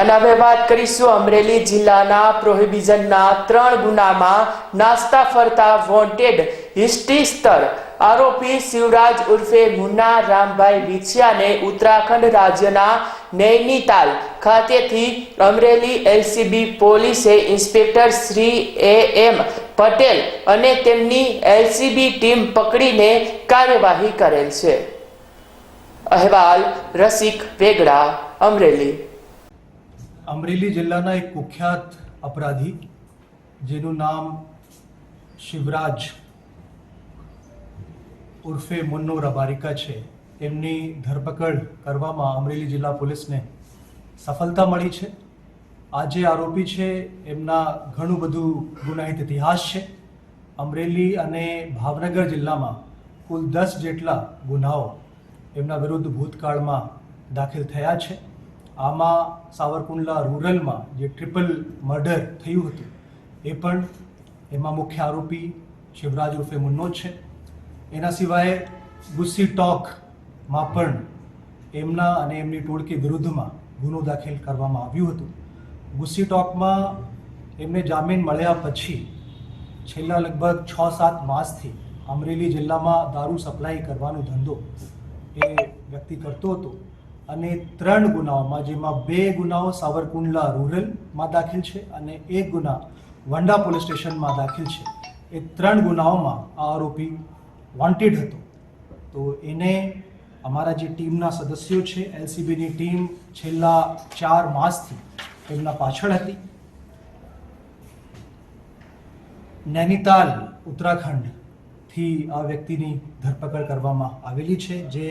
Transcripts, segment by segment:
અને હવે વાત કરીશું અમરેલી જિલ્લાના પ્રોહિબિઝનના ત્રણ ગુનામાં નાસ્તા ફરતા વોન્ટેડ હિસ્ટ્રી સ્તર આરોપી શિવરાજ ઉર્ફે મુન્ના રામભાઈ વિછિયાને ઉત્તરાખંડ રાજ્યના નૈનીતાલ ખાતેથી અમરેલી એલસીબી પોલીસે inspector Shri A M Patel અને તેમની એલસીબી ટીમ પકડીને કાર્યવાહી કરેલ છે. અહેવાલ રસિક વેગડા, અમરેલી. અમરેલી જિલ્લાના એક કુખ્યાત અપરાધી, જેનું નામ શિવરાજ ઉર્ફે મુન્નો રબારિકા છે. એમની ધરપકડ કરવામાં અમરેલી જિલ્લા પોલીસને સફળતા મળી છે. આ જે આરોપી છે, એમના ઘણું બધું ગુનાહિત ઇતિહાસ છે. અમરેલી અને ભાવનગર જિલ્લામાં કુલ દસ જેટલા ગુનાઓ એમના વિરુદ્ધ ભૂતકાળમાં દાખલ થયા છે. આમાં સાવરકુંડલા રૂરલમાં જે ટ્રિપલ મર્ડર થયું હતું, એ પણ એમાં મુખ્ય આરોપી શિવરાજ ઉર્ફે મુન્નો છે. એના સિવાય ગુસ્સી ટોકમાં પણ એમના અને એમની ટોળકી વિરુદ્ધમાં ગુનો દાખલ કરવામાં આવ્યું હતું. ગુસ્સી ટોકમાં એમને જામીન મળ્યા પછી છેલ્લા લગભગ છ સાત માસથી અમરેલી જિલ્લામાં દારૂ સપ્લાય કરવાનો ધંધો એ વ્યક્તિ કરતો હતો. અને ત્રણ ગુનાઓમાં, જેમાં બે ગુનાઓ સાવરકુંડલા રૂરલમાં દાખલ છે અને એક ગુના વંડા પોલીસ સ્ટેશનમાં દાખલ છે. એ ત્રણ ગુનાઓમાં આ આરોપી વોન્ટેડ હતો. તો એને અમારા જે ટીમના સદસ્યો છે, એલસીબીની ટીમ છેલ્લા ચાર માસથી એમના પાછળ હતી. નૈનીતાલ ઉત્તરાખંડથી આ વ્યક્તિની ધરપકડ કરવામાં આવેલી છે, જે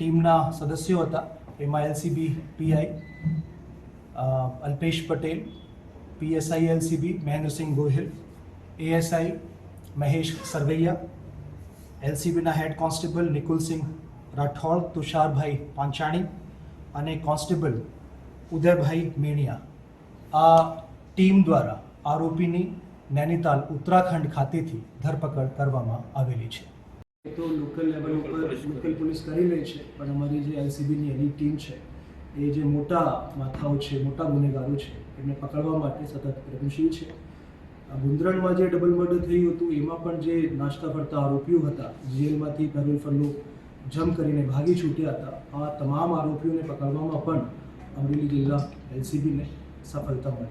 ટીમના સદસ્યો હતા. એમાં LCB PI Alpesh Patel PSI LCB Mahendrasinh Gohil ASI Mahesh Sarvaiya એલસીબીના head constable Nikulsinh Rathod, તુષારભાઈ પાંચાણી અને કોન્સ્ટેબલ ઉદયભાઈ મેણિયા. આ ટીમ દ્વારા આરોપીની નૈનીતાલ ઉત્તરાખંડ ખાતેથી ધરપકડ કરવામાં આવેલી છે. તો લોકલ લેવલ ઉપર લોકલ પોલીસ કરી. રહી છે. પણ અમારી જે એલસીબીની એની ટીમ છે એ જે મોટા માથાઓ છે મોટા ગુનેગારો છે એમને પકડવા માટે સતત પ્રયત્નશીલ છે. આ ગુંદરણમાં જે ડબલ મર્ડર થયું હતું એમાં પણ જે નાસ્તા ફરતા આરોપીઓ હતા જેલમાંથી પહેલો ફરલો જમ કરીને ભાગી છૂટ્યા હતા આ તમામ આરોપીઓને પકડવામાં પણ અમરેલી જિલ્લા એલસીબીને સફળતા મળી.